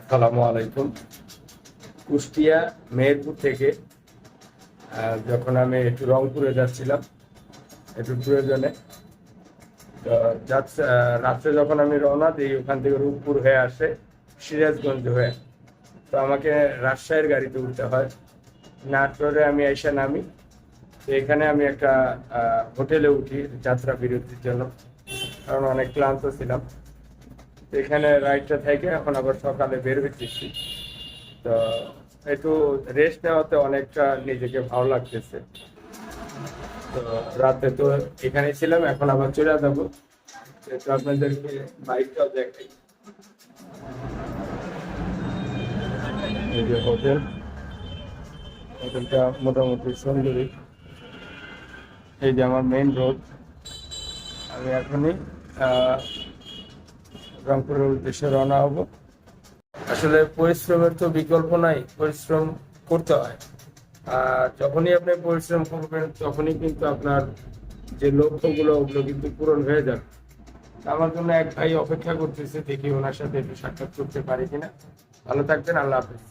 আসসালামু আলাইকুম। কুষ্টিয়া, মেহেরপুর থেকে যখন আমি একটু রংপুরে যাচ্ছিলাম, একটু প্রয়োজনে যাচ্ছে রাত্রে যখন আমি রওনা দিই, ওখান থেকে রূপপুর হয়ে আসে সিরাজগঞ্জ হয়ে। তো আমাকে রাজশাহীর গাড়িতে উঠতে হয়। নাটোরে আমি এসে নামি। তো এখানে আমি একটা হোটেলে উঠি যাত্রা বিরতির জন্য। কারণ অনেক ক্লান্ত ছিলাম। এখানে রাইডটা থেকে এখন আবার সকালে বের হইতেছি। তো একটু রেস্ট নেওয়াতে অনেকটা নিজেকে ভালো লাগতেছে। তো রাতে তো এখানে ছিলাম, এখন আবার চলে যাব। একটু আপনাদেরকে বাইকটাও দেখাই। হোটেল হোটেলটা মোটামুটি সুন্দরী। এই যে আমার মেইন রোড আমি এখনই রংপুরের উদ্দেশ্যে রওনা হব। আসলে পরিশ্রমের তো বিকল্প নাই, পরিশ্রম করতে হয়। আর যখনই আপনি পরিশ্রম করবেন, তখনই কিন্তু আপনার যে লক্ষ্যগুলো ওগুলো কিন্তু পূরণ হয়ে যাবে। আমার জন্য এক ভাই অপেক্ষা করতেছে, দেখি ওনার সাথে একটু সাক্ষাৎ করতে পারি কিনা। ভালো থাকবেন, আল্লাহ হাফিজ।